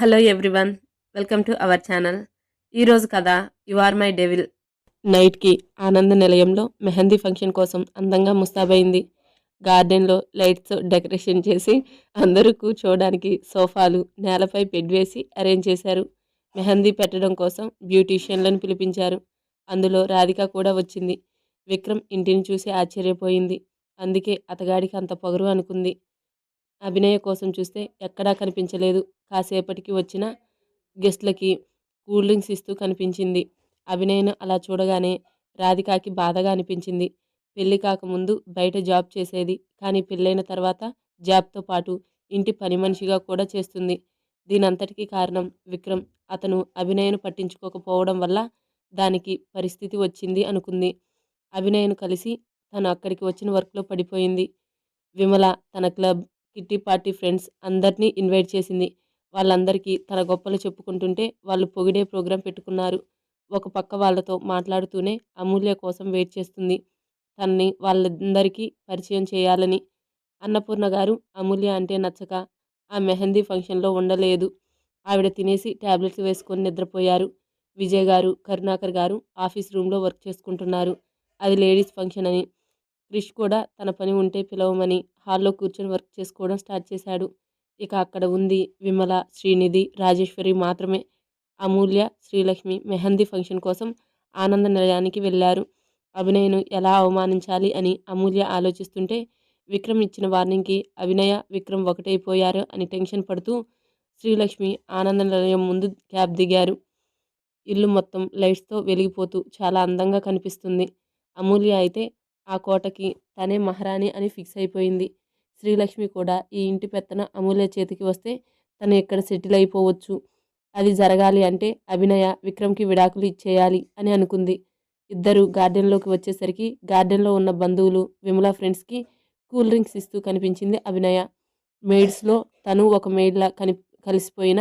Hello everyone welcome to our channel ఈరోజు కథ you are my devil నైట్కి ఆనంద నిలయంలో మెహందీ ఫంక్షన్ కోసం అందంగా ముస్తాబైంది. గార్డెన్లో లైట్స్ డెకరేషన్ చేసి అందరూ కూర్చోవడానికి సోఫాలు నేలపై బెడ్ వేసి అరేంజ్ చేశారు. మెహందీ పెట్టడం కోసం బ్యూటీషియన్లను పిలిపించారు. అందులో రాధిక కూడా వచ్చింది. విక్రమ్ ఇంటిని చూసి ఆశ్చర్యపోయింది. అందుకే అతగాడికి అంత పొగరు అనుకుంది. అభినయ కోసం చూస్తే ఎక్కడా కనిపించలేదు. కాసేపటికి వచ్చిన గెస్ట్లకి కూల్ డ్రింక్స్ ఇస్తూ కనిపించింది. అభినయను అలా చూడగానే రాధికాకి బాధగా అనిపించింది. పెళ్ళి కాకముందు బయట జాబ్ చేసేది కానీ పెళ్ళైన తర్వాత జాబ్తో పాటు ఇంటి పని మనిషిగా కూడా చేస్తుంది. దీనంతటికీ కారణం విక్రమ్. అతను అభినయను పట్టించుకోకపోవడం వల్ల దానికి పరిస్థితి వచ్చింది అనుకుంది. అభినయను కలిసి తను అక్కడికి వచ్చిన వర్క్లో పడిపోయింది. విమల తన క్లబ్ కిట్టి పార్టీ ఫ్రెండ్స్ అందరినీ ఇన్వైట్ చేసింది. వాళ్ళందరికీ తన గొప్పలు చెప్పుకుంటుంటే వాళ్ళు పొగిడే ప్రోగ్రాం పెట్టుకున్నారు. ఒక పక్క వాళ్ళతో మాట్లాడుతూనే అమూల్య కోసం వెయిట్ చేస్తుంది. తనని వాళ్ళందరికీ పరిచయం చేయాలని అన్నపూర్ణ గారు అమూల్య అంటే నచ్చక ఆ మెహందీ ఫంక్షన్లో ఉండలేదు. ఆవిడ తినేసి ట్యాబ్లెట్స్ వేసుకొని నిద్రపోయారు. విజయ్ గారు కరుణాకర్ గారు ఆఫీస్ రూమ్లో వర్క్ చేసుకుంటున్నారు. అది లేడీస్ ఫంక్షన్ అని క్రిష్ కూడా తన పని ఉంటే పిలవమని హాల్లో కూర్చొని వర్క్ చేసుకోవడం స్టార్ట్ చేశాడు. ఇక అక్కడ ఉంది విమల శ్రీనిధి రాజేశ్వరి మాత్రమే. అమూల్య శ్రీలక్ష్మి మెహందీ ఫంక్షన్ కోసం ఆనంద నిలయానికి వెళ్ళారు. అభినయను ఎలా అవమానించాలి అని అమూల్య ఆలోచిస్తుంటే విక్రమ్ ఇచ్చిన వార్నింగ్కి అభినయ విక్రమ్ ఒకటైపోయారు అని టెన్షన్ పడుతూ శ్రీలక్ష్మి ఆనంద నిలయం ముందు క్యాబ్ దిగారు. ఇల్లు మొత్తం లైట్స్తో వెలిగిపోతూ చాలా అందంగా కనిపిస్తుంది. అమూల్య అయితే ఆ కోటకి తనే మహారాణి అని ఫిక్స్ అయిపోయింది. శ్రీలక్ష్మి కూడా ఈ ఇంటి పెత్తన అమూల్య చేతికి వస్తే తను ఇక్కడ సెటిల్ అయిపోవచ్చు? అది జరగాలి అంటే అభినయ విక్రమ్కి విడాకులు ఇచ్చేయాలి అని అనుకుంది. ఇద్దరు గార్డెన్లోకి వచ్చేసరికి గార్డెన్లో ఉన్న బంధువులు విమల ఫ్రెండ్స్కి కూల్ డ్రింక్స్ ఇస్తూ కనిపించింది అభినయ. మెయిడ్స్లో తను ఒక మెయిడ్లా కని కలిసిపోయిన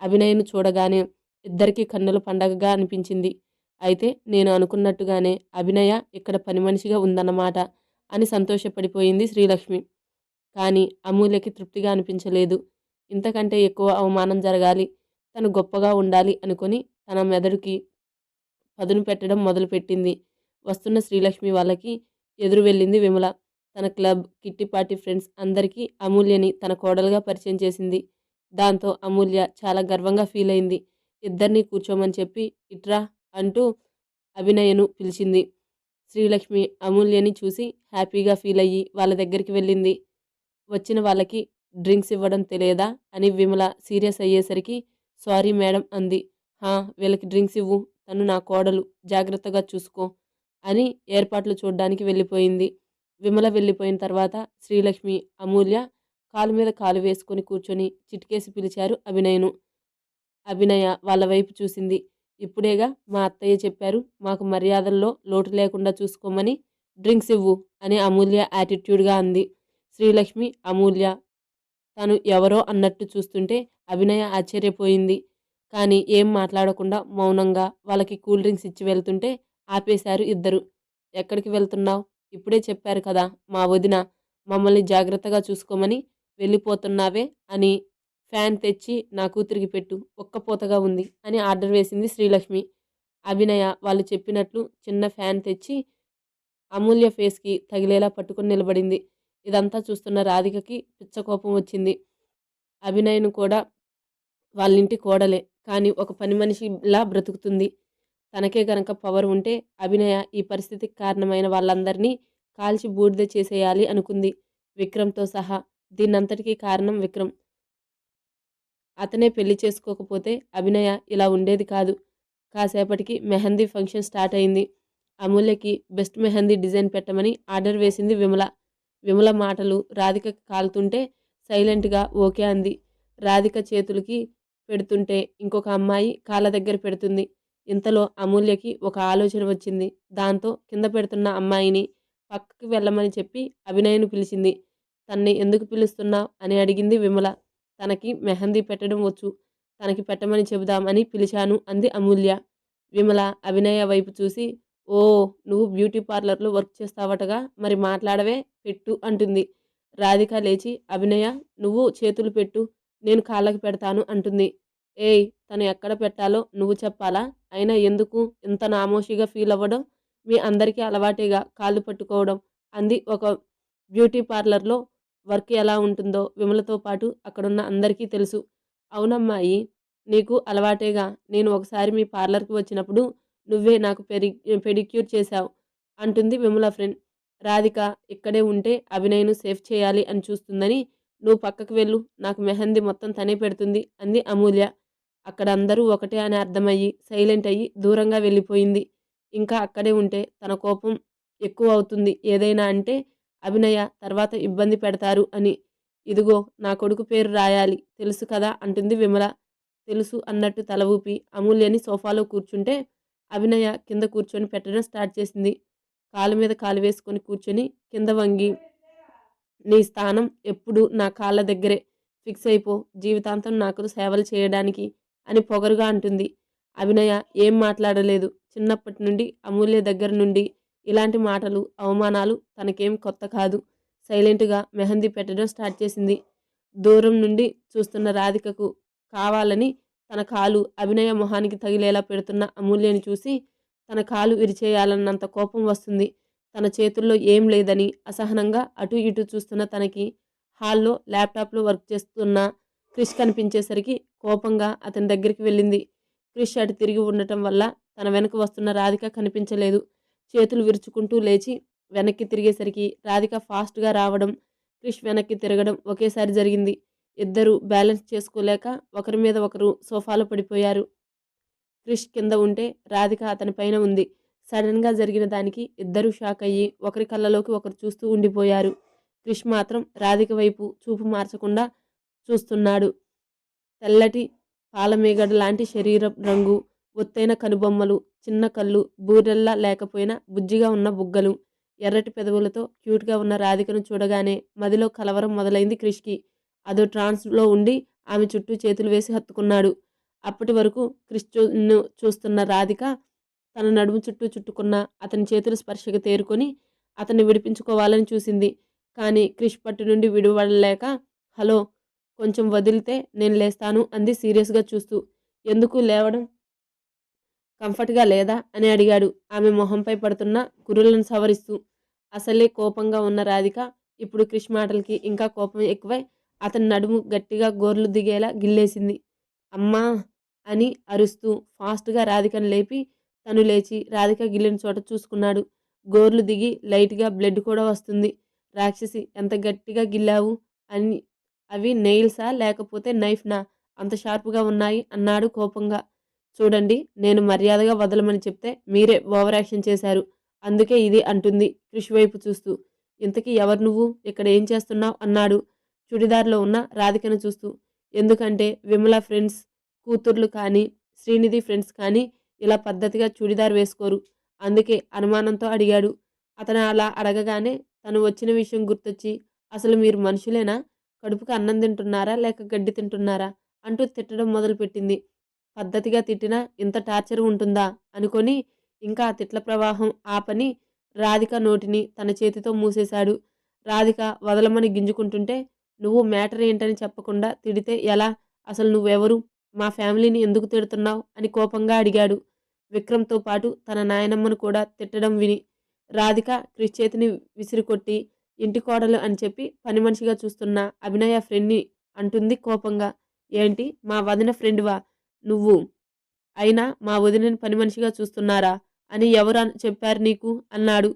అభినయను చూడగానే ఇద్దరికీ కన్నుల పండగగా అనిపించింది. అయితే నేను అనుకున్నట్టుగానే అభినయ ఇక్కడ పని మనిషిగా ఉందన్నమాట అని సంతోషపడిపోయింది శ్రీలక్ష్మి. కానీ అమూల్యకి తృప్తిగా అనిపించలేదు. ఇంతకంటే ఎక్కువ అవమానం జరగాలి తను గొప్పగా ఉండాలి అనుకొని తన మెదడుకి పదును పెట్టడం మొదలుపెట్టింది. వస్తున్న శ్రీలక్ష్మి వాళ్ళకి ఎదురు వెళ్ళింది విమల. తన క్లబ్ కిట్టి పార్టీ ఫ్రెండ్స్ అందరికీ అమూల్యని తన కోడలుగా పరిచయం చేసింది. దాంతో అమూల్య చాలా గర్వంగా ఫీల్ అయింది. ఇద్దరినీ కూర్చోమని చెప్పి ఇట్రా అంటూ అభినయను పిలిచింది. శ్రీలక్ష్మి అమూల్యని చూసి హ్యాపీగా ఫీల్ అయ్యి వాళ్ళ దగ్గరికి వెళ్ళింది. వచ్చిన వాళ్ళకి డ్రింక్స్ ఇవ్వడం తెలియదా అని విమల సీరియస్ అయ్యేసరికి సారీ మేడం అంది. హా వీళ్ళకి డ్రింక్స్ ఇవ్వు తను నా కోడలు జాగ్రత్తగా చూసుకో అని ఏర్పాట్లు చూడడానికి వెళ్ళిపోయింది. విమల వెళ్ళిపోయిన తర్వాత శ్రీలక్ష్మి అమూల్య కాలు మీద కాలు వేసుకొని కూర్చొని చిటికేసి పిలిచారు అభినయను. అభినయ వాళ్ళ వైపు చూసింది. ఇప్పుడేగా మా అత్తయ్య చెప్పారు మాకు మర్యాదల్లో లోటు లేకుండా చూసుకోమని డ్రింక్స్ ఇవ్వు అని అమూల్య యాటిట్యూడ్గా అంది. శ్రీలక్ష్మి అమూల్య తను ఎవరో అన్నట్టు చూస్తుంటే అభినయ ఆశ్చర్యపోయింది. కానీ ఏం మాట్లాడకుండా మౌనంగా వాళ్ళకి కూల్ డ్రింక్స్ ఇచ్చి వెళ్తుంటే ఆపేశారు ఇద్దరు. ఎక్కడికి వెళ్తున్నావు? ఇప్పుడే చెప్పారు కదా మా వదిన మమ్మల్ని జాగ్రత్తగా చూసుకోమని వెళ్ళిపోతున్నావే అని ఫ్యాన్ తెచ్చి నా కూతురికి పెట్టు ఒక్కపోతగా ఉంది అని ఆర్డర్ వేసింది శ్రీలక్ష్మి. అభినయ వాళ్ళు చెప్పినట్లు చిన్న ఫ్యాన్ తెచ్చి అమూల్య ఫేస్కి తగిలేలా పట్టుకొని నిలబడింది. ఇదంతా చూస్తున్న రాధికకి పిచ్చకోపం వచ్చింది. అభినయను కూడా వాళ్ళింటి కోడలే కానీ ఒక పని మనిషిలా బ్రతుకుతుంది. తనకే గనక పవర్ ఉంటే అభినయ ఈ పరిస్థితికి కారణమైన వాళ్ళందరినీ కాల్చి బూడిద చేసేయాలి అనుకుంది. విక్రమ్తో సహా దీన్నంతటికీ కారణం విక్రమ్. అతనే పెళ్ళి చేసుకోకపోతే అభినయ ఇలా ఉండేది కాదు. కాసేపటికి మెహందీ ఫంక్షన్ స్టార్ట్ అయింది. అమూల్యకి బెస్ట్ మెహందీ డిజైన్ పెట్టమని ఆర్డర్ వేసింది విమల. విమల మాటలు రాధిక కాలుతుంటే సైలెంట్గా ఓకే అంది. రాధిక చేతులకి పెడుతుంటే ఇంకొక అమ్మాయి కాళ్ళ దగ్గర పెడుతుంది. ఇంతలో అమూల్యకి ఒక ఆలోచన వచ్చింది. దాంతో కింద పెడుతున్న అమ్మాయిని పక్కకి వెళ్ళమని చెప్పి అభినయను పిలిచింది. తన్ని ఎందుకు పిలుస్తున్నావు? అని అడిగింది విమల. తనకి మెహందీ పెట్టడం వచ్చు తనకి పెట్టమని చెబుదామని పిలిచాను అంది అమూల్య. విమల అభినయ వైపు చూసి ఓ నువ్వు బ్యూటీ పార్లర్లో వర్క్ చేస్తావటగా మరి మాట్లాడవే పెట్టు అంటుంది. రాధిక లేచి అభినయ నువ్వు చేతులు పెట్టు నేను కాళ్ళకి పెడతాను అంటుంది. ఏయ్ తను ఎక్కడ పెట్టాలో నువ్వు చెప్పాలా? అయినా ఎందుకు ఇంత నామోషిగా ఫీల్ అవ్వడం? మీ అందరికీ అలవాటేగా కాళ్ళు పట్టుకోవడం అంది ఒక బ్యూటీ పార్లర్లో వర్క్ ఎలా ఉంటుందో విమలతో పాటు అక్కడున్న అందరికీ తెలుసు. అవునమ్మాయి నీకు అలవాటేగా. నేను ఒకసారి మీ పార్లర్కి వచ్చినప్పుడు నువ్వే నాకు పెరి పెడిక్యూర్ చేశావు అంటుంది విమల ఫ్రెండ్. రాధిక ఇక్కడే ఉంటే అభినయ్ను సేఫ్ చేయాలి అని చూస్తుందని నువ్వు పక్కకు వెళ్ళు నాకు మెహందీ మొత్తం తనే పెడుతుంది అంది అమూల్య. అక్కడ అందరూ ఒకటే అని అర్థమయ్యి సైలెంట్ అయ్యి దూరంగా వెళ్ళిపోయింది. ఇంకా అక్కడే ఉంటే తన కోపం ఎక్కువ అవుతుంది. ఏదైనా అంటే అభినయ తర్వాత ఇబ్బంది పెడతారు అని. ఇదిగో నా కొడుకు పేరు రాయాలి తెలుసు కదా అంటుంది విమల. తెలుసు అన్నట్టు తల ఊపి. అమూల్యని సోఫాలో కూర్చుంటే అభినయ కింద కూర్చొని పెట్టడం స్టార్ట్ చేసింది. కాలు మీద కాలు వేసుకొని కూర్చొని కింద వంగి నీ స్థానం ఎప్పుడు నా కాళ్ళ దగ్గరే. ఫిక్స్ అయిపో జీవితాంతం నాకు సేవలు చేయడానికి అని పొగరుగా అంటుంది. అభినయ ఏం మాట్లాడలేదు. చిన్నప్పటి నుండి అమూల్య దగ్గర నుండి ఇలాంటి మాటలు అవమానాలు తనకేం కొత్త కాదు. సైలెంట్గా మెహందీ పెట్టడం స్టార్ట్ చేసింది. దూరం నుండి చూస్తున్న రాధికకు కావాలని తన కాలు అభినయ మొహానికి తగిలేలా పెడుతున్న అమూల్యని చూసి తన కాలు విరిచేయాలన్నంత కోపం వస్తుంది. తన చేతుల్లో ఏం లేదని అసహనంగా అటు ఇటు చూస్తున్న తనకి హాల్లో ల్యాప్టాప్లో వర్క్ చేస్తున్న క్రిష్ కనిపించేసరికి కోపంగా అతని దగ్గరికి వెళ్ళింది. క్రిష్ అటు తిరిగి ఉండటం వల్ల తన వెనక వస్తున్న రాధిక కనిపించలేదు. చేతులు విరుచుకుంటూ లేచి వెనక్కి తిరిగేసరికి రాధిక ఫాస్ట్గా రావడం క్రిష్ వెనక్కి తిరగడం ఒకేసారి జరిగింది. ఇద్దరూ బ్యాలెన్స్ చేసుకోలేక ఒకరి మీద ఒకరు సోఫాలో పడిపోయారు. క్రిష్ కింద ఉంటే రాధిక అతని పైన ఉంది. సడన్గా జరిగిన దానికి ఇద్దరూ షాక్ అయ్యి ఒకరి కళ్ళలోకి ఒకరు చూస్తూ ఉండిపోయారు. క్రిష్ మాత్రం రాధిక వైపు చూపు మార్చకుండా చూస్తున్నాడు. తెల్లటి పాలమేగడ లాంటి శరీరం రంగు ఒత్తైన కనుబొమ్మలు చిన్న కళ్ళు బూరెల్లా లేకపోయినా బుజ్జిగా ఉన్న బుగ్గలు. ఎర్రటి పెదవులతో క్యూట్గా ఉన్న రాధికను చూడగానే మదిలో కలవరం మొదలైంది క్రిష్కి. అదో ట్రాన్స్లో ఉండి ఆమె చుట్టూ చేతులు వేసి హత్తుకున్నాడు. అప్పటి వరకు క్రిష్ను చూస్తున్న రాధిక తన నడుము చుట్టూ చుట్టుకున్న అతని చేతుల స్పర్శకు తేరుకొని అతన్ని విడిపించుకోవాలని చూసింది. కానీ క్రిష్ పట్టు నుండి విడివడలేక హలో కొంచెం వదిలితే నేను లేస్తాను అంది సీరియస్గా చూస్తూ. ఎందుకు లేవడం? కంఫర్ట్గా లేదా? అని అడిగాడు. ఆమె మొహంపై పడుతున్న కురులను సవరిస్తూ. అసలే కోపంగా ఉన్న రాధిక ఇప్పుడు క్రిష్ మాటలకి ఇంకా కోపం ఎక్కువై అతని నడుము గట్టిగా గోర్లు దిగేలా గిల్లేసింది. అమ్మా! అని అరుస్తూ ఫాస్ట్గా రాధికను లేపి తను లేచి రాధిక గిల్లిన చోట చూసుకున్నాడు. గోర్లు దిగి లైట్గా బ్లడ్ కూడా వస్తుంది. రాక్షసి ఎంత గట్టిగా గిల్లావు? అని అవి నెయిల్సా? లేకపోతే నైఫ్నా? అంత షార్ప్గా ఉన్నాయి? అన్నాడు కోపంగా. చూడండి నేను మర్యాదగా వదలమని చెప్తే మీరే ఓవర్ యాక్షన్ చేశారు. అందుకే ఇది అంటుంది కృషి వైపు చూస్తూ. ఇంతకీ ఎవరు నువ్వు? ఇక్కడ ఏం చేస్తున్నావు? అన్నాడు. చుడిదార్లో ఉన్న రాధికను చూస్తూ. ఎందుకంటే విమల ఫ్రెండ్స్ కూతుర్లు కానీ శ్రీనిధి ఫ్రెండ్స్ కానీ ఇలా పద్ధతిగా చుడిదార్ వేసుకోరు. అందుకే అనుమానంతో అడిగాడు. అతను అలా అడగగానే తను వచ్చిన విషయం గుర్తొచ్చి అసలు మీరు మనుషులేనా? కడుపుకు అన్నం తింటున్నారా? లేక గడ్డి తింటున్నారా? అంటూ తిట్టడం మొదలుపెట్టింది. పద్ధతిగా తిట్టినా ఇంత టార్చర్ ఉంటుందా? అనుకొని ఇంకా ఆ తిట్ల ప్రవాహం ఆపని రాధిక నోటిని తన చేతితో మూసేశాడు. రాధిక వదలమని గింజుకుంటుంటే నువ్వు మ్యాటర్ ఏంటని చెప్పకుండా తిడితే ఎలా? అసలు నువ్వెవరు? మా ఫ్యామిలీని ఎందుకు తిడుతున్నావు? అని కోపంగా అడిగాడు. విక్రమ్తో పాటు తన నాయనమ్మను కూడా తిట్టడం విని రాధిక క్రిష్ చేతిని విసిరికొట్టి ఇంటి కోడలు అని చెప్పి పని మనిషిగా చూస్తున్న అభినయ ఫ్రెండ్ని అంటుంది కోపంగా. ఏంటి? మా వదిన ఫ్రెండ్వా? నువ్వు. అయినా మా వదినని పని మనిషిగా చూస్తున్నారా? అని ఎవరు చెప్పారు నీకు? అన్నాడు.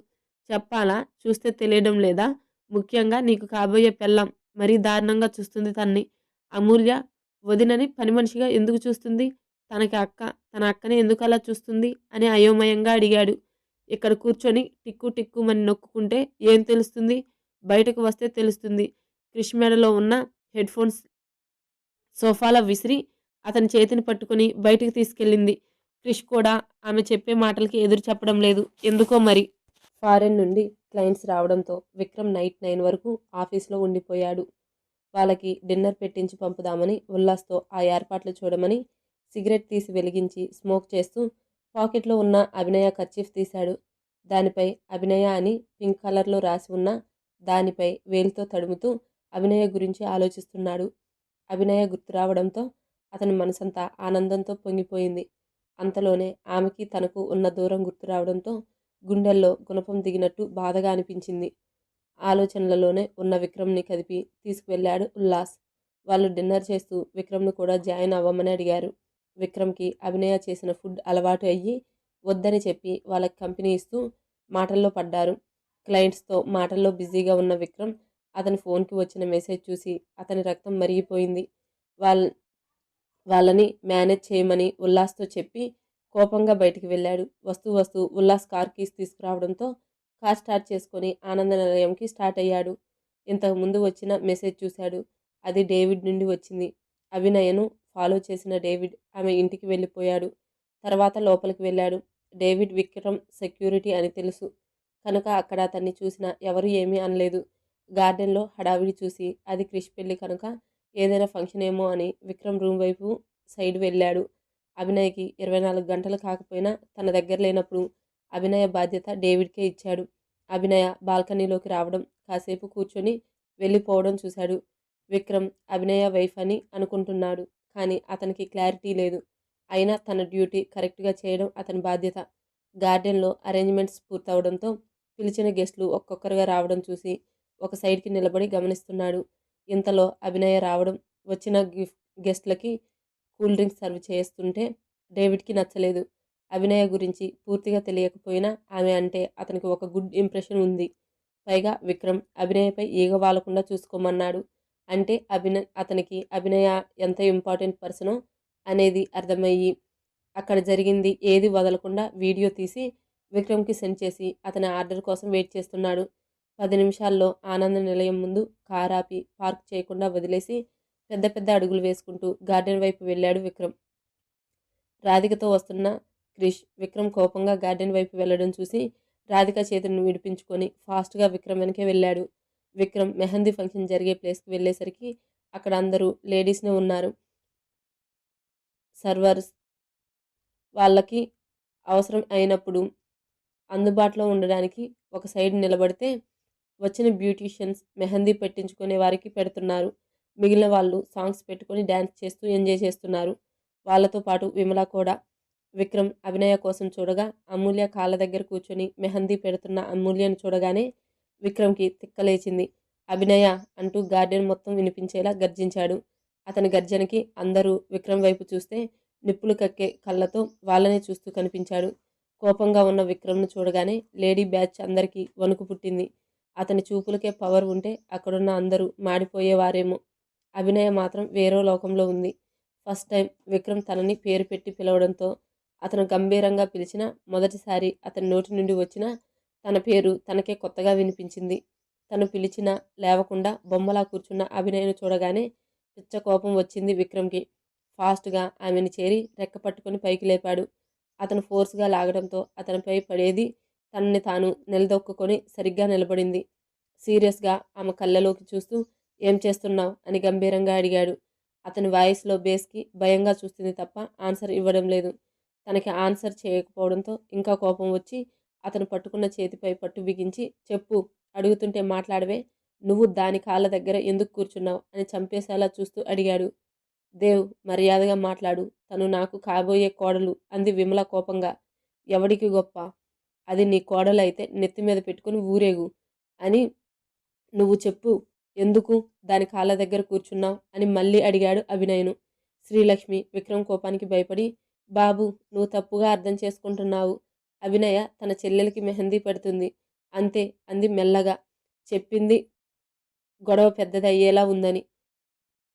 చెప్పాలా? చూస్తే తెలియడం లేదా? ముఖ్యంగా నీకు కాబోయే పెళ్ళం. మరీ దారుణంగా చూస్తుంది తన్ని. అమూల్య వదినని పని మనిషిగా ఎందుకు చూస్తుంది? తనకి అక్క తన అక్కని ఎందుకు అలా చూస్తుంది? అని అయోమయంగా అడిగాడు. ఇక్కడ కూర్చొని టిక్కు టిక్కుమని నొక్కుంటే ఏం తెలుస్తుంది? బయటకు వస్తే తెలుస్తుంది. క్రిష్ మెడలో ఉన్న హెడ్ ఫోన్స్ సోఫాలో విసిరి అతని చేతిని పట్టుకుని బయటికి తీసుకెళ్ళింది. క్రిష్ కూడా ఆమె చెప్పే మాటలకి ఎదురు చెప్పడం లేదు. ఎందుకో మరి? ఫారెన్ నుండి క్లయింట్స్ రావడంతో విక్రమ్ నైట్ నైన్ వరకు ఆఫీస్లో ఉండిపోయాడు. వాళ్ళకి డిన్నర్ పెట్టించి పంపుదామని ఉల్లాస్తో ఆ ఏర్పాట్లు చూడమని సిగరెట్ తీసి వెలిగించి స్మోక్ చేస్తూ పాకెట్లో ఉన్న అభినయ కర్చీఫ్ తీశాడు. దానిపై అభినయ అని పింక్ కలర్లో రాసి ఉన్న దానిపై వేలితో తడుముతూ అభినయ గురించి ఆలోచిస్తున్నాడు. అభినయ గుర్తు రావడంతో అతని మనసంతా ఆనందంతో పొంగిపోయింది. అంతలోనే ఆమెకి తనకు ఉన్న దూరం గుర్తు రావడంతో గుండెల్లో గుణపం దిగినట్టు బాధగా అనిపించింది. ఆలోచనలలోనే ఉన్న విక్రమ్ని కదిపి తీసుకువెళ్ళాడు ఉల్లాస్. వాళ్ళు డిన్నర్ చేస్తూ విక్రమ్ను కూడా జాయిన్ అవ్వమని అడిగారు. విక్రమ్కి అభినయ చేసిన ఫుడ్ అలవాటు అయ్యి వద్దని చెప్పి వాళ్ళకి కంపెనీ ఇస్తూ మాటల్లో పడ్డారు. క్లయింట్స్తో మాటల్లో బిజీగా ఉన్న విక్రమ్ అతని ఫోన్కి వచ్చిన మెసేజ్ చూసి అతని రక్తం మరిగిపోయింది. వాళ్ళ వాళ్ళని మేనేజ్ చేయమని ఉల్లాస్తో చెప్పి కోపంగా బయటికి వెళ్ళాడు. వస్తూ వస్తూ ఉల్లాస్ కార్ కీస్ తీసుకురావడంతో కార్ స్టార్ట్ చేసుకొని ఆనంద నిలయంకి స్టార్ట్ అయ్యాడు. ఇంతకు ముందు వచ్చిన మెసేజ్ చూశాడు. అది డేవిడ్ నుండి వచ్చింది. అభినయను ఫాలో చేసిన డేవిడ్ ఆమె ఇంటికి వెళ్ళిపోయాడు. తర్వాత లోపలికి వెళ్ళాడు. డేవిడ్ విక్రమ్ సెక్యూరిటీ అని తెలుసు. కనుక అక్కడ అతన్ని చూసిన ఎవరు ఏమీ అనలేదు. గార్డెన్లో హడావిడి చూసి అది క్రిష్ పెళ్ళి కనుక ఏదైనా ఫంక్షన్ ఏమో అని విక్రమ్ రూమ్ వైపు సైడ్ వెళ్ళాడు. అభినయ్కి ఇరవై నాలుగు గంటలు కాకపోయినా తన దగ్గర లేనప్పుడు అభినయ బాధ్యత డేవిడ్కే ఇచ్చాడు. అభినయ బాల్కనీలోకి రావడం కాసేపు కూర్చొని వెళ్ళిపోవడం చూశాడు. విక్రమ్ అభినయ వైఫ్ అని అనుకుంటున్నాడు కానీ అతనికి క్లారిటీ లేదు. అయినా తన డ్యూటీ కరెక్ట్గా చేయడం అతని బాధ్యత. గార్డెన్లో అరేంజ్మెంట్స్ పూర్తవడంతో పిలిచిన గెస్టులు ఒక్కొక్కరుగా రావడం చూసి ఒక సైడ్కి నిలబడి గమనిస్తున్నాడు. ఇంతలో అభినయ రావడం వచ్చిన గిఫ్ట్ గెస్ట్లకి కూల్ డ్రింక్స్ సర్వ్ చేస్తుంటే డేవిడ్కి నచ్చలేదు. అభినయ గురించి పూర్తిగా తెలియకపోయినా ఆమె అంటే అతనికి ఒక గుడ్ ఇంప్రెషన్ ఉంది. పైగా విక్రమ్ అభినయపై ఈగ వాలకుండా చూసుకోమన్నాడు. అంటే అభిన అతనికి అభినయ ఎంత ఇంపార్టెంట్ పర్సనో అనేది అర్థమయ్యి అక్కడ జరిగింది ఏది వదలకుండా వీడియో తీసి విక్రమ్కి సెండ్ చేసి అతని ఆర్డర్ కోసం వెయిట్ చేస్తున్నాడు. పది నిమిషాల్లో ఆనంద నిలయం ముందు కార్ ఆపి పార్క్ చేయకుండా వదిలేసి పెద్ద పెద్ద అడుగులు వేసుకుంటూ గార్డెన్ వైపు వెళ్ళాడు విక్రమ్. రాధికతో వస్తున్న క్రిష్ విక్రమ్ కోపంగా గార్డెన్ వైపు వెళ్ళడం చూసి రాధిక చేతులను విడిపించుకొని ఫాస్ట్గా విక్రమ్ వెనకే వెళ్ళాడు. విక్రమ్ మెహందీ ఫంక్షన్ జరిగే ప్లేస్కి వెళ్ళేసరికి అక్కడ అందరూ లేడీస్నే ఉన్నారు. సర్వర్స్ వాళ్ళకి అవసరం అయినప్పుడు అందుబాటులో ఉండడానికి ఒక సైడ్ నిలబడితే వచ్చిన బ్యూటీషియన్స్ మెహందీ పెట్టించుకునే వారికి పెడుతున్నారు. మిగిలిన వాళ్ళు సాంగ్స్ పెట్టుకొని డ్యాన్స్ చేస్తూ ఎంజాయ్ చేస్తున్నారు. వాళ్ళతో పాటు విమల కూడా. విక్రమ్ అభినయ కోసం చూడగా అమూల్య కాళ్ళ దగ్గర కూర్చొని మెహందీ పెడుతున్న అమూల్యను చూడగానే విక్రమ్కి తిక్కలేచింది అభినయ అంటూ గార్డెన్ మొత్తం వినిపించేలా గర్జించాడు. అతని గర్జనకి అందరూ విక్రమ్ వైపు చూస్తే నిప్పులు కక్కే కళ్ళతో వాళ్ళనే చూస్తూ కనిపించాడు. కోపంగా ఉన్న విక్రమ్ను చూడగానే లేడీ బ్యాచ్ అందరికీ వణుకు పుట్టింది. అతని చూపులకే పవర్ ఉంటే అక్కడున్న అందరూ మాడిపోయేవారేమో. అభినయ మాత్రం వేరే లోకంలో ఉంది. ఫస్ట్ టైం విక్రమ్ తనని పేరు పెట్టి పిలవడంతో అతను గంభీరంగా పిలిచిన మొదటిసారి అతని నోటి నుండి వచ్చిన తన పేరు తనకే కొత్తగా వినిపించింది. తను పిలిచిన లేవకుండా బొమ్మలా కూర్చున్న అభినయను చూడగానే పిచ్చ కోపం వచ్చింది విక్రమ్కి. ఫాస్ట్గా ఆమెను చేరి రెక్క పట్టుకొని పైకి లేపాడు. అతను ఫోర్స్గా లాగడంతో అతనిపై పడేది తనని తాను నిలదొక్కుని సరిగ్గా నిలబడింది. సీరియస్గా ఆమె కళ్ళలోకి చూస్తూ ఏం చేస్తున్నావు? అని గంభీరంగా అడిగాడు. అతని వాయిస్లో బేస్కి భయంగా చూస్తుంది తప్ప ఆన్సర్ ఇవ్వడం లేదు. తనకి ఆన్సర్ చేయకపోవడంతో ఇంకా కోపం వచ్చి అతను పట్టుకున్న చేతిపై పట్టు బిగించి చెప్పు అడుగుతుంటే మాట్లాడవే. నువ్వు దాని కాళ్ళ దగ్గర ఎందుకు కూర్చున్నావు? అని చంపేసేలా చూస్తూ అడిగాడు. దేవ్ మర్యాదగా మాట్లాడు. తను నాకు కాబోయే కోడలు అంది విమల కోపంగా. ఎవడికి గొప్ప? అది నీ కోడలు అయితే నెత్తి మీద పెట్టుకుని ఊరేగు అని నువ్వు చెప్పు. ఎందుకు? దాని కాళ్ళ దగ్గర కూర్చున్నావు? అని మళ్ళీ అడిగాడు అభినయను. శ్రీలక్ష్మి విక్రమ్ కోపానికి భయపడి బాబు నువ్వు తప్పుగా అర్థం చేసుకుంటున్నావు. అభినయ తన చెల్లెలకి మెహందీ పెడుతుంది. అంతే అంది మెల్లగా. చెప్పింది గొడవ పెద్దదయ్యేలా ఉందని.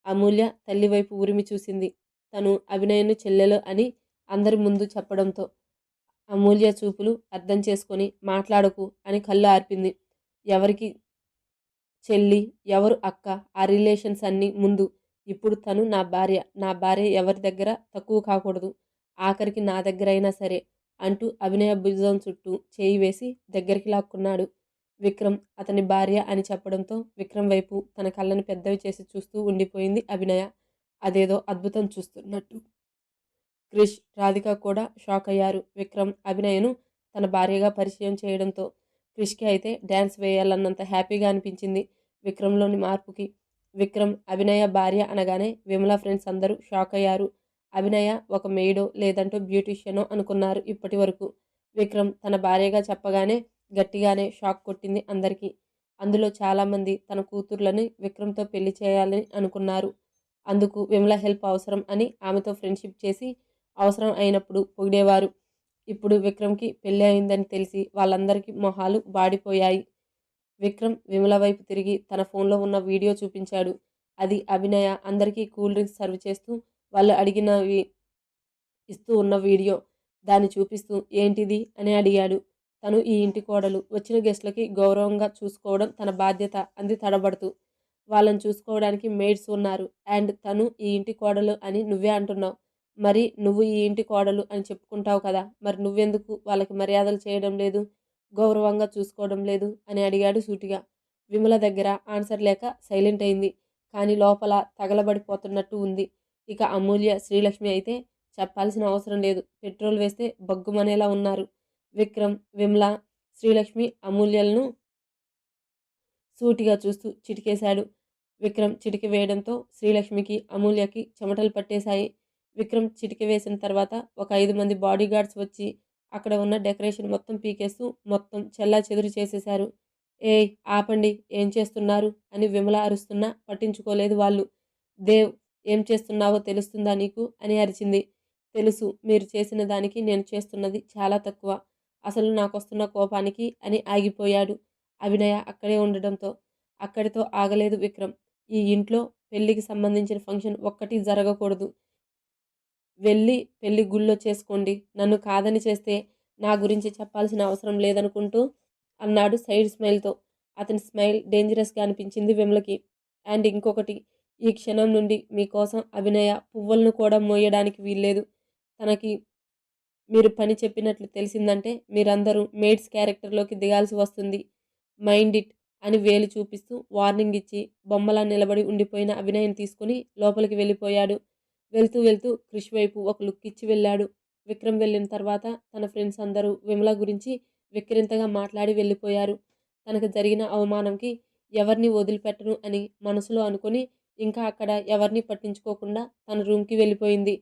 అమూల్య తల్లివైపు ఉరిమి చూసింది. తను అభినయను చెల్లెలు అని అందరి ముందు చెప్పడంతో అమూల్య చూపులు అర్థం చేసుకొని మాట్లాడకు అని కళ్ళు ఆర్పింది. ఎవరికి చెల్లి ఎవరు అక్క ఆ రిలేషన్స్ అన్నీ ముందు. ఇప్పుడు తను నా భార్య నా భార్య ఎవరి దగ్గర? తక్కువ కాకూడదు. ఆఖరికి నా దగ్గర అయినా సరే అంటూ అభినయ భుజం చుట్టూ చేయి వేసి దగ్గరికి లాక్కున్నాడు. విక్రమ్ అతని భార్య అని చెప్పడంతో విక్రమ్ వైపు తన కళ్ళని పెద్దవి చేసి చూస్తూ ఉండిపోయింది అభినయ. అదేదో అద్భుతం చూస్తున్నట్టు. క్రిష్ రాధిక కూడా షాక్ అయ్యారు. విక్రమ్ అభినయను తన భార్యగా పరిచయం చేయడంతో క్రిష్కి అయితే డ్యాన్స్ వేయాలన్నంత హ్యాపీగా అనిపించింది విక్రమ్లోని మార్పుకి. విక్రమ్ అభినయ భార్య అనగానే విమల ఫ్రెండ్స్ అందరూ షాక్ అయ్యారు. అభినయ ఒక మెయిడో లేదంటే బ్యూటిషియనో అనుకున్నారు ఇప్పటి వరకు విక్రమ్ తన భార్యగా చెప్పగానే గట్టిగానే షాక్ కొట్టింది అందరికీ. అందులో చాలామంది తన కూతుర్లని విక్రమ్తో పెళ్ళి చేయాలని అనుకున్నారు. అందుకు విమల హెల్ప్ అవసరం అని ఆమెతో ఫ్రెండ్షిప్ చేసి అవసరం అయినప్పుడు పొగిడేవారు. ఇప్పుడు విక్రమ్కి పెళ్ళి అయిందని తెలిసి వాళ్ళందరికీ మొహాలు వాడిపోయాయి. విక్రమ్ విమల వైపు తిరిగి తన ఫోన్లో ఉన్న వీడియో చూపించాడు. అది అభినయ అందరికీ కూల్ డ్రింక్స్ సర్వ్ చేస్తూ వాళ్ళు అడిగినవి ఇస్తూ ఉన్న వీడియో. దాన్ని చూపిస్తూ ఏంటిది? అని అడిగాడు. తను ఈ ఇంటి కోడలు. వచ్చిన గెస్ట్లకి గౌరవంగా చూసుకోవడం తన బాధ్యత అంది తడబడుతూ. వాళ్ళని చూసుకోవడానికి మేడ్స్ ఉన్నారు. అండ్ తను ఈ ఇంటి కోడలు అని నువ్వే అంటున్నావు. మరి నువ్వు ఈ ఇంటి కోడలు అని చెప్పుకుంటావు కదా మరి నువ్వెందుకు వాళ్ళకి మర్యాదలు చేయడం లేదు గౌరవంగా చూసుకోవడం లేదు అని అడిగాడు సూటిగా. విమల దగ్గర ఆన్సర్ లేక సైలెంట్ అయింది. కానీ లోపల తగలబడిపోతున్నట్టు ఉంది. ఇక అమూల్య శ్రీలక్ష్మి అయితే చెప్పాల్సిన అవసరం లేదు. పెట్రోల్ వేస్తే బగ్గుమనేలా ఉన్నారు. విక్రమ్ విమల శ్రీలక్ష్మి అమూల్యలను సూటిగా చూస్తూ చిటికేశాడు. విక్రమ్ చిటికి వేయడంతో శ్రీలక్ష్మికి అమూల్యకి చెమటలు పట్టేశాయి. విక్రమ్ చిటికి వేసిన తర్వాత ఒక ఐదు మంది బాడీ గార్డ్స్ వచ్చి అక్కడ ఉన్న డెకరేషన్ మొత్తం పీకేస్తూ మొత్తం చెల్లా చెదురు చేసేశారు. ఏయ్ ఆపండి ఏం చేస్తున్నారు? అని విమల అరుస్తున్నా పట్టించుకోలేదు వాళ్ళు. దేవ్ ఏం చేస్తున్నావో తెలుస్తుందా నీకు? అని అరిచింది. తెలుసు మీరు చేసిన దానికి నేను చేస్తున్నది చాలా తక్కువ. అసలు నాకొస్తున్న కోపానికి అని ఆగిపోయాడు అభినయ అక్కడే ఉండడంతో. అక్కడితో ఆగలేదు విక్రమ్. ఈ ఇంట్లో పెళ్ళికి సంబంధించిన ఫంక్షన్ ఒక్కటి జరగకూడదు. వెళ్ళి పెళ్ళి గుళ్ళో చేసుకోండి. నన్ను కాదని చేస్తే నా గురించి చెప్పాల్సిన అవసరం లేదనుకుంటూ అన్నాడు సైడ్ స్మైల్తో అతని స్మైల్ డేంజరస్గా అనిపించింది విమలకి. అండ్ ఇంకొకటి ఈ క్షణం నుండి మీకోసం అభినయ పువ్వులను కూడా మోయడానికి వీల్లేదు. తనకి మీరు పని చెప్పినట్లు తెలిసిందంటే మీరందరూ మేడ్స్ క్యారెక్టర్లోకి దిగాల్సి వస్తుంది. మైండ్ ఇట్ అని వేలు చూపిస్తూ వార్నింగ్ ఇచ్చి బొమ్మలా నిలబడి ఉండిపోయిన అభినయం తీసుకుని లోపలికి వెళ్ళిపోయాడు. వెళ్తూ వెళ్తూ క్రిష్ వైపు ఒక లుక్ ఇచ్చి వెళ్ళాడు. విక్రమ్ వెళ్ళిన తర్వాత తన ఫ్రెండ్స్ అందరూ విమల గురించి విక్రింతగా మాట్లాడి వెళ్ళిపోయారు. తనకు జరిగిన అవమానంకి ఎవరిని వదిలిపెట్టను అని మనసులో అనుకుని ఇంకా అక్కడ ఎవరిని పట్టించుకోకుండా తన రూమ్కి వెళ్ళిపోయింది.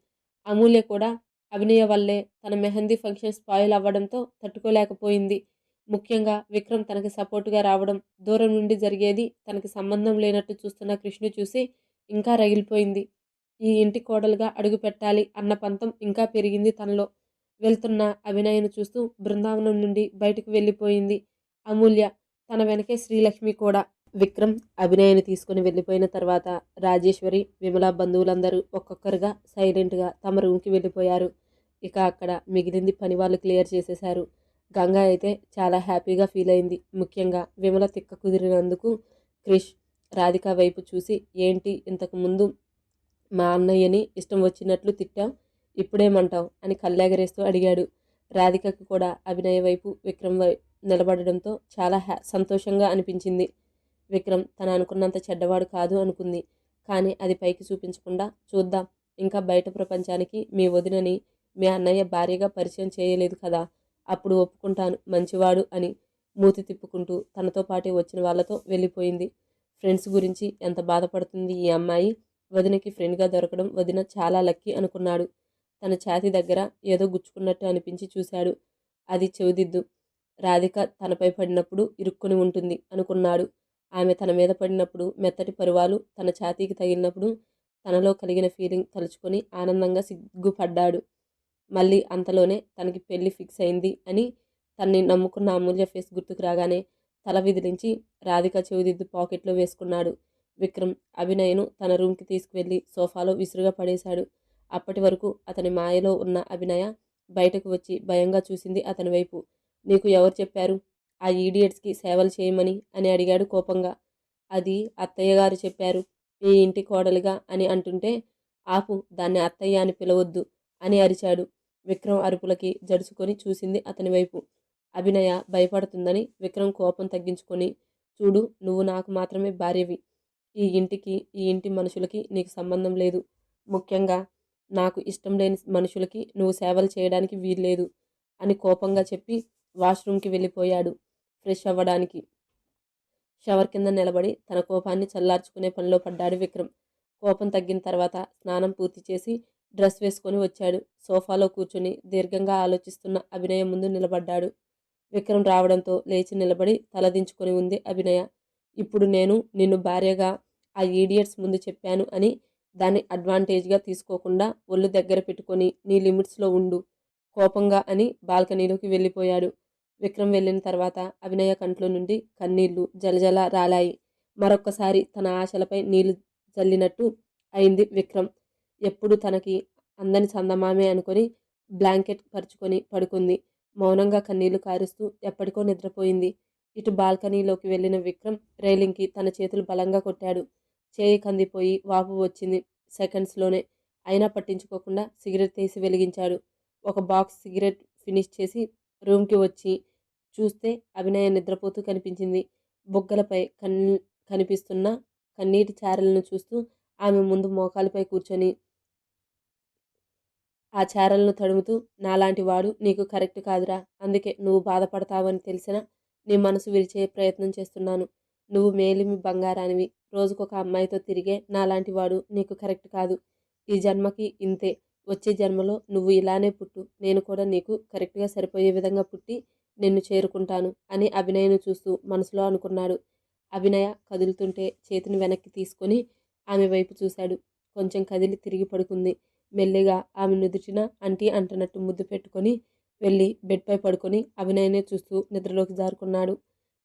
అమూల్య కూడా అభినయ వల్లే తన మెహందీ ఫంక్షన్ స్పాయిల్ అవ్వడంతో తట్టుకోలేకపోయింది. ముఖ్యంగా విక్రమ్ తనకి సపోర్టుగా రావడం దూరం నుండి జరిగేది తనకి సంబంధం లేనట్టు చూస్తున్న కృష్ణ చూసి ఇంకా రగిలిపోయింది. ఈ ఇంటి కోడలుగా అడుగు పెట్టాలి అన్న పంతం ఇంకా పెరిగింది తనలో. వెళ్తున్న అభినయను చూస్తూ బృందావనం నుండి బయటకు వెళ్ళిపోయింది అమూల్య. తన వెనకే శ్రీలక్ష్మి కూడా. విక్రమ్ అభినయని తీసుకుని వెళ్ళిపోయిన తర్వాత రాజేశ్వరి విమల బంధువులందరూ ఒక్కొక్కరుగా సైలెంట్గా తమ రూమ్కి వెళ్ళిపోయారు. ఇక అక్కడ మిగిలింది పని వాళ్ళు క్లియర్ చేసేశారు. గంగా అయితే చాలా హ్యాపీగా ఫీల్ అయింది. ముఖ్యంగా విమల తిక్క కుదిరినందుకు క్రిష్ రాధిక వైపు చూసి ఏంటి ఇంతకుముందు మా అన్నయ్యని ఇష్టం వచ్చినట్లు తిట్టాం ఇప్పుడేమంటావు? అని కళ్ళెగరేస్తూ అడిగాడు. రాధికకు కూడా అభినయ వైపు విక్రమ్ వై నిలబడడంతో చాలా హ్యా సంతోషంగా అనిపించింది. విక్రమ్ తను అనుకున్నంత చెడ్డవాడు కాదు అనుకుంది. కానీ అది పైకి చూపించకుండా చూద్దాం ఇంకా బయట ప్రపంచానికి మీ వదినని మీ అన్నయ్య భార్యగా పరిచయం చేయలేదు కదా అప్పుడు ఒప్పుకుంటాను మంచివాడు అని మూతి తిప్పుకుంటూ తనతో పాటే వచ్చిన వాళ్ళతో వెళ్ళిపోయింది. ఫ్రెండ్స్ గురించి ఎంత బాధపడుతుంది ఈ అమ్మాయి? వదినకి ఫ్రెండ్గా దొరకడం వదిన చాలా లక్కీ అనుకున్నాడు. తన ఛాతి దగ్గర ఏదో గుచ్చుకున్నట్టు అనిపించి చూశాడు. అది చెవిదిద్దు. రాధిక తనపై పడినప్పుడు ఇరుక్కుని ఉంటుంది అనుకున్నాడు. ఆమె తన మీద పడినప్పుడు మెత్తటి పరువాలు తన ఛాతీకి తగిలినప్పుడు తనలో కలిగిన ఫీలింగ్ తలుచుకొని ఆనందంగా సిగ్గుపడ్డాడు. మళ్ళీ అంతలోనే తనకి పెళ్ళి ఫిక్స్ అయింది అని తన్ని నమ్ముకున్న అమూల్య ఫేస్ గుర్తుకు రాగానే తల విదిలించి రాధిక చెవిదిద్దు పాకెట్లో వేసుకున్నాడు. విక్రమ్ అభినయను తన రూమ్కి తీసుకువెళ్ళి సోఫాలో విసురుగా పడేశాడు. అప్పటి వరకు అతని మాయలో ఉన్న అభినయ బయటకు వచ్చి భయంగా చూసింది అతని వైపు. నీకు ఎవరు చెప్పారు? ఆ ఈడియట్స్కి సేవలు చేయమని? అని అడిగాడు కోపంగా. అది అత్తయ్య గారు చెప్పారు. ఈ ఇంటి కోడలిగా అని అంటుంటే ఆపు దాన్ని అత్తయ్య అని పిలవద్దు అని అరిచాడు. విక్రమ్ అరుపులకి జడుచుకొని చూసింది అతని వైపు. అభినయ భయపడుతుందని విక్రమ్ కోపం తగ్గించుకొని చూడు నువ్వు నాకు మాత్రమే భార్యవి. ఈ ఇంటికి ఈ ఇంటి మనుషులకి నీకు సంబంధం లేదు. ముఖ్యంగా నాకు ఇష్టం లేని మనుషులకి నువ్వు సేవలు చేయడానికి వీల్లేదు అని కోపంగా చెప్పి వాష్రూమ్కి వెళ్ళిపోయాడు ఫ్రెష్ అవ్వడానికి. షవర్ కింద నిలబడి తన కోపాన్ని చల్లార్చుకునే పనిలో పడ్డాడు విక్రమ్. కోపం తగ్గిన తర్వాత స్నానం పూర్తి చేసి డ్రెస్ వేసుకొని వచ్చాడు. సోఫాలో కూర్చుని దీర్ఘంగా ఆలోచిస్తున్న అభినయ ముందు నిలబడ్డాడు. విక్రమ్ రావడంతో లేచి నిలబడి తలదించుకొని ఉంది అభినయ. ఇప్పుడు నేను నిన్ను భార్యగా ఆ ఈడియట్స్ ముందు చెప్పాను అని దాన్ని అడ్వాంటేజ్గా తీసుకోకుండా ఒళ్ళు దగ్గర పెట్టుకొని నీ లిమిట్స్లో ఉండు కోపంగా అని బాల్కనీలోకి వెళ్ళిపోయాడు. విక్రమ్ వెళ్ళిన తర్వాత అభినయ కంట్లో నుండి కన్నీళ్ళు జలజల రాలాయి. మరొక్కసారి తన ఆశలపై నీళ్ళు చల్లినట్టు అయింది విక్రమ్. ఎప్పుడు తనకి అందని చందమామే అనుకొని బ్లాంకెట్ పరుచుకొని పడుకుంది. మౌనంగా కన్నీళ్ళు కారుస్తూ ఎప్పటికో నిద్రపోయింది. ఇటు బాల్కనీలోకి వెళ్ళిన విక్రమ్ రైలింగ్కి తన చేతులు బలంగా కొట్టాడు. చేయి కందిపోయి వాపు వచ్చింది సెకండ్స్లోనే. అయినా పట్టించుకోకుండా సిగరెట్ తీసి వెలిగించాడు. ఒక బాక్స్ సిగరెట్ ఫినిష్ చేసి రూమ్కి వచ్చి చూస్తే అభినయ నిద్రపోతూ కనిపించింది. బొగ్గలపై కన్ కనిపిస్తున్న కన్నీటి చారలను చూస్తూ ఆమె ముందు మోకాలపై కూర్చొని ఆ చారలను తడుముతూ నాలాంటి వాడు నీకు కరెక్ట్ కాదురా. అందుకే నువ్వు బాధపడతావని తెలిసినా నీ మనసు విరిచే ప్రయత్నం చేస్తున్నాను. నువ్వు మేలిమి బంగారానివి. రోజుకొక అమ్మాయితో తిరిగే నాలాంటి వాడు నీకు కరెక్ట్ కాదు. ఈ జన్మకి ఇంతే. వచ్చే జన్మలో నువ్వు ఇలానే పుట్టు. నేను కూడా నీకు కరెక్ట్గా సరిపోయే విధంగా పుట్టి నిన్ను చేరుకుంటాను అని అభినయను చూస్తూ మనసులో అనుకున్నాడు. అభినయ కదులుతుంటే చేతిని వెనక్కి తీసుకొని ఆమె వైపు చూశాడు. కొంచెం కదిలి తిరిగి పడుకుంది. మెల్లిగా ఆమె నుదుటిన అంటీ అంటనట్టు ముద్దు పెట్టుకొని వెళ్ళి బెడ్పై పడుకొని అభినయనే చూస్తూ నిద్రలోకి జారుకున్నాడు.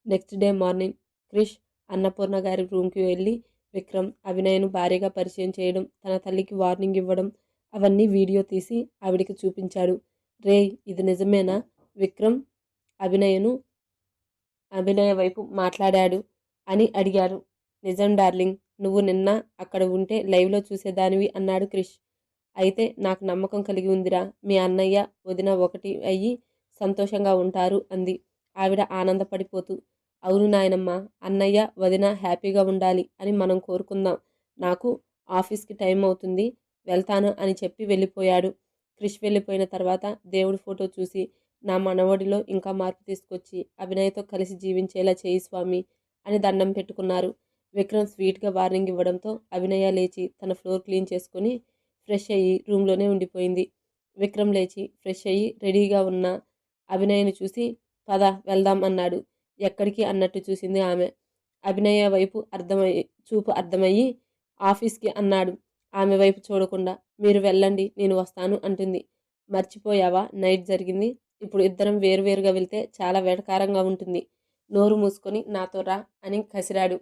Next day morning Krish Annapurna గారి రూమ్కి వెళ్ళి విక్రమ్ అభినయను భారీగా పరిచయం చేయడం తన తల్లికి వార్నింగ్ ఇవ్వడం అవన్నీ వీడియో తీసి ఆవిడికి చూపించాడు. రే ఇది నిజమేనా? విక్రమ్ అభినయను అభినయ వైపు మాట్లాడాడు అని అడిగారు. నిజం డార్లింగ్ నువ్వు నిన్న అక్కడ ఉంటే లైవ్లో చూసేదానివి అన్నాడు క్రిష్. అయితే నాకు నమ్మకం కలిగి ఉందిరా. మీ అన్నయ్య వదిన ఒకటి అయ్యి సంతోషంగా ఉంటారు అంది. ఆవిడ ఆనందపడిపోతూ అవును నాయనమ్మ అన్నయ్య వదిన హ్యాపీగా ఉండాలి అని మనం కోరుకుందాం. నాకు ఆఫీస్కి టైం అవుతుంది వెళ్తాను అని చెప్పి వెళ్ళిపోయాడు. క్రిష్ వెళ్ళిపోయిన తర్వాత దేవుడి ఫోటో చూసి నా మనవడిలో ఇంకా మార్పు తీసుకొచ్చి అభినయతో కలిసి జీవించేలా చేయి స్వామి అని దండం పెట్టుకున్నారు. విక్రమ్ స్వీట్గా వార్నింగ్ ఇవ్వడంతో అభినయ లేచి తన ఫ్లోర్ క్లీన్ చేసుకొని ఫ్రెష్ అయ్యి రూమ్లోనే ఉండిపోయింది. విక్రమ్ లేచి ఫ్రెష్ అయ్యి రెడీగా ఉన్న అభినయను చూసి పద వెళ్దాం అన్నాడు. ఎక్కడికి? అన్నట్టు చూసింది ఆమె. అభినయ వైపు అర్థమయ్యి చూపు అర్థమయ్యి ఆఫీస్కి అన్నాడు. ఆమె వైపు చూడకుండా మీరు వెళ్ళండి నేను వస్తాను అంటుంది. మర్చిపోయావా? నైట్ జరిగింది. ఇప్పుడు ఇద్దరం వేరువేరుగా వెళ్తే చాలా వేటకారంగా ఉంటుంది. నోరు మూసుకొని నాతో రా అని కసిరాడు.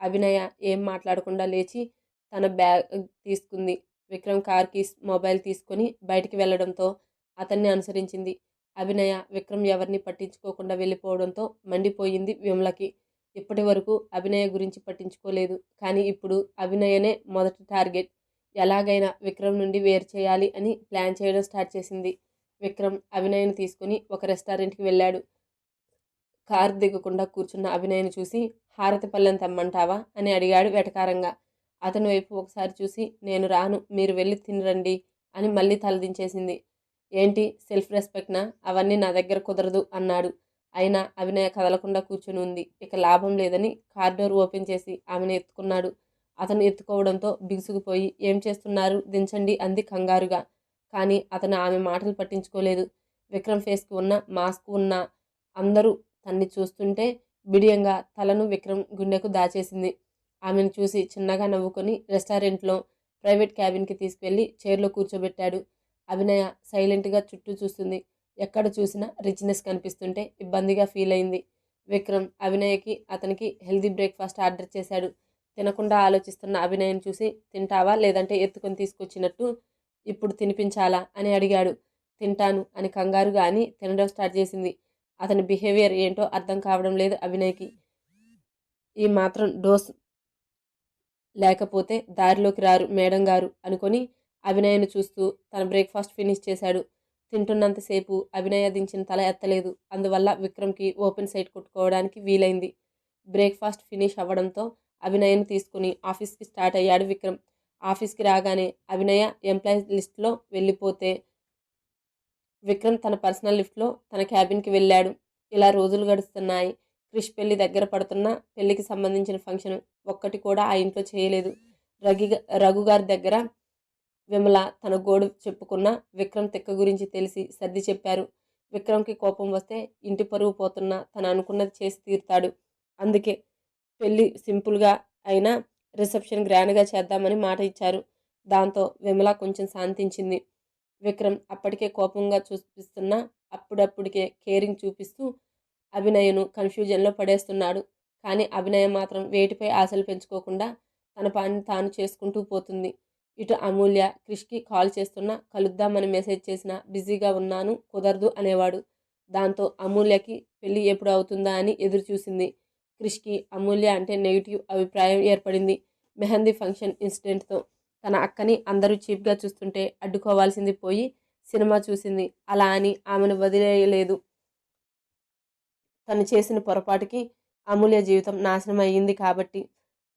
అభినయ ఏం మాట్లాడకుండా లేచి తన బ్యాగ్ తీసుకుంది. విక్రమ్ కార్ కీస్ మొబైల్ తీసుకొని బయటికి వెళ్ళడంతో అతన్ని అనుసరించింది. అభినయ విక్రమ్ ఎవరిని పట్టించుకోకుండా వెళ్ళిపోవడంతో మండిపోయింది విమలకి. ఇప్పటి వరకు అభినయ గురించి పట్టించుకోలేదు. కానీ ఇప్పుడు అభినయనే మొదటి టార్గెట్. ఎలాగైనా విక్రమ్ నుండి వేరు చేయాలి అని ప్లాన్ చేయడం స్టార్ట్ చేసింది. విక్రమ్ అభినయను తీసుకుని ఒక రెస్టారెంట్కి వెళ్ళాడు. కారు దిగకుండా కూర్చున్న అభినయను చూసి హారతి పళ్ళెం తెమ్మంటావా? అని అడిగాడు వెటకారంగా. అతని వైపు ఒకసారి చూసి నేను రాను మీరు వెళ్ళి తినరండి అని మళ్ళీ తలదించేసింది. ఏంటి సెల్ఫ్ రెస్పెక్ట్నా? అవన్నీ నా దగ్గర కుదరదు అన్నాడు. అయినా అభినయ కదలకుండా కూర్చుని ఉంది. ఇక లాభం లేదని కార్ డోర్ ఓపెన్ చేసి ఆమెను ఎత్తుకున్నాడు. అతను ఎత్తుకోవడంతో బిగుసుకుపోయి ఏం చేస్తున్నారు? దించండి అంది కంగారుగా. కానీ అతను ఆమె మాటలు పట్టించుకోలేదు. విక్రమ్ ఫేస్కి ఉన్న మాస్క్ ఉన్న అందరూ తన్ని చూస్తుంటే బిడియంగా తలను విక్రమ్ గుండెకు దాచేసింది. ఆమెను చూసి చిన్నగా నవ్వుకొని రెస్టారెంట్లో ప్రైవేట్ క్యాబిన్కి తీసుకెళ్ళి చైర్లో కూర్చోబెట్టాడు. అభినయ సైలెంట్గా చుట్టూ చూస్తుంది. ఎక్కడ చూసినా రిచ్నెస్ కనిపిస్తుంటే ఇబ్బందిగా ఫీల్ అయింది. విక్రమ్ అభినయకి అతనికి హెల్దీ బ్రేక్ఫాస్ట్ ఆర్డర్ చేశాడు. తినకుండా ఆలోచిస్తున్న అభినయం చూసి తింటావా లేదంటే ఎత్తుకొని తీసుకొచ్చినట్టు ఇప్పుడు తినిపించాలా? అని అడిగాడు. తింటాను అని కంగారుగా అని తినడం స్టార్ట్ చేసింది. అతని బిహేవియర్ ఏంటో అర్థం కావడం లేదు అభినయ్కి. ఈ మాత్రం డోస్ లేకపోతే దారిలోకి రారు మేడం గారు అనుకొని అభినయను చూస్తూ తన బ్రేక్ఫాస్ట్ ఫినిష్ చేశాడు. తింటున్నంతసేపు అభినయ దించిన తల ఎత్తలేదు. అందువల్ల విక్రమ్కి ఓపెన్ సైట్ కొట్టుకోవడానికి వీలైంది. బ్రేక్ఫాస్ట్ ఫినిష్ అవ్వడంతో అభినయను తీసుకుని ఆఫీస్కి స్టార్ట్ అయ్యాడు విక్రమ్. ఆఫీస్కి రాగానే అభినయ ఎంప్లాయీస్ లిస్ట్లో వెళ్ళిపోతే విక్రమ్ తన పర్సనల్ లిఫ్ట్లో తన క్యాబిన్కి వెళ్ళాడు. ఇలా రోజులు గడుస్తున్నాయి. క్రిష్ పెళ్ళి దగ్గర పడుతున్న పెళ్ళికి సంబంధించిన ఫంక్షన్ ఒక్కటి కూడా ఆ ఇంట్లో చేయలేదు. రగి రఘు గారి దగ్గర విమల తన గోడు చెప్పుకున్న విక్రమ్ తిక్క గురించి తెలిసి సర్ది చెప్పారు. విక్రమ్కి కోపం వస్తే ఇంటి పరువు పోతున్నా తను అనుకున్నది చేసి తీరుతాడు. అందుకే పెళ్ళి సింపుల్గా అయినా రిసెప్షన్ గ్రాండ్గా చేద్దామని మాట ఇచ్చారు. దాంతో విమల కొంచెం శాంతించింది. విక్రమ్ అప్పటికే కోపంగా చూపిస్తున్నా అప్పుడప్పుడికే కేరింగ్ చూపిస్తూ అభినయను కన్ఫ్యూజన్లో పడేస్తున్నాడు. కానీ అభినయ మాత్రం వేటిపై ఆశలు పెంచుకోకుండా తన పని తాను చేసుకుంటూ పోతుంది. ఇటు అమూల్య క్రిష్కి కాల్ చేస్తున్నా కలుద్దామని మెసేజ్ చేసిన బిజీగా ఉన్నాను కుదరదు అనేవాడు. దాంతో అమూల్యకి పెళ్ళి ఎప్పుడు అవుతుందా అని ఎదురు చూసింది క్రిష్కి అమూల్య అంటే నెగిటివ్ అభిప్రాయం ఏర్పడింది. మెహందీ ఫంక్షన్ ఇన్సిడెంట్తో తన అక్కని అందరూ చీప్గా చూస్తుంటే అడ్డుకోవాల్సింది పోయి సినిమా చూసింది. అలా అని ఆమెను వదిలేయలేదు. తను చేసిన పొరపాటుకి అమూల్య జీవితం నాశనం అయ్యింది కాబట్టి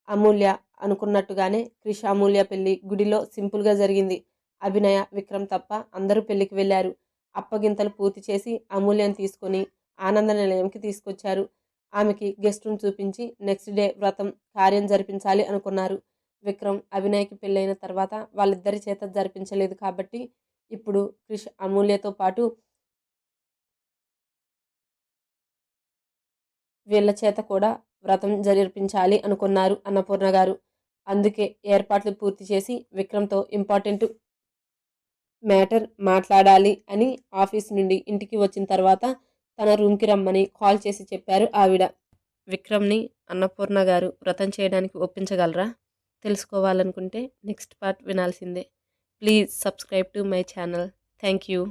అమూల్య అనుకున్నట్టుగానే క్రిష్ అమూల్య పెళ్ళి గుడిలో సింపుల్గా జరిగింది. అభినయ విక్రమ్ తప్ప అందరూ పెళ్ళికి వెళ్ళారు. అప్పగింతలు పూర్తి చేసి అమూల్యం తీసుకొని ఆనంద నిలయంకి తీసుకొచ్చారు. ఆమెకి గెస్ట్ రూమ్ చూపించి నెక్స్ట్ డే వ్రతం కార్యం జరిపించాలి అనుకున్నారు. విక్రమ్ అభినయకి పెళ్ళైన తర్వాత వాళ్ళిద్దరి చేత జరిపించలేదు కాబట్టి ఇప్పుడు క్రిష్ అమూల్యతో పాటు వీళ్ళ చేత కూడా వ్రతం జరిపించాలి అనుకున్నారు అన్నపూర్ణ గారు. అందుకే ఏర్పాట్లు పూర్తి చేసి విక్రమ్తో ఇంపార్టెంట్ మ్యాటర్ మాట్లాడాలి అని ఆఫీస్ నుండి ఇంటికి వచ్చిన తర్వాత తన రూమ్కి రమ్మని కాల్ చేసి చెప్పారు ఆవిడ. విక్రమ్ని అన్నపూర్ణ గారు వ్రతం చేయడానికి ఒప్పించగలరా? తెలుసుకోవాలనుకుంటే నెక్స్ట్ పార్ట్ వినాల్సిందే. Please subscribe to my channel. Thank you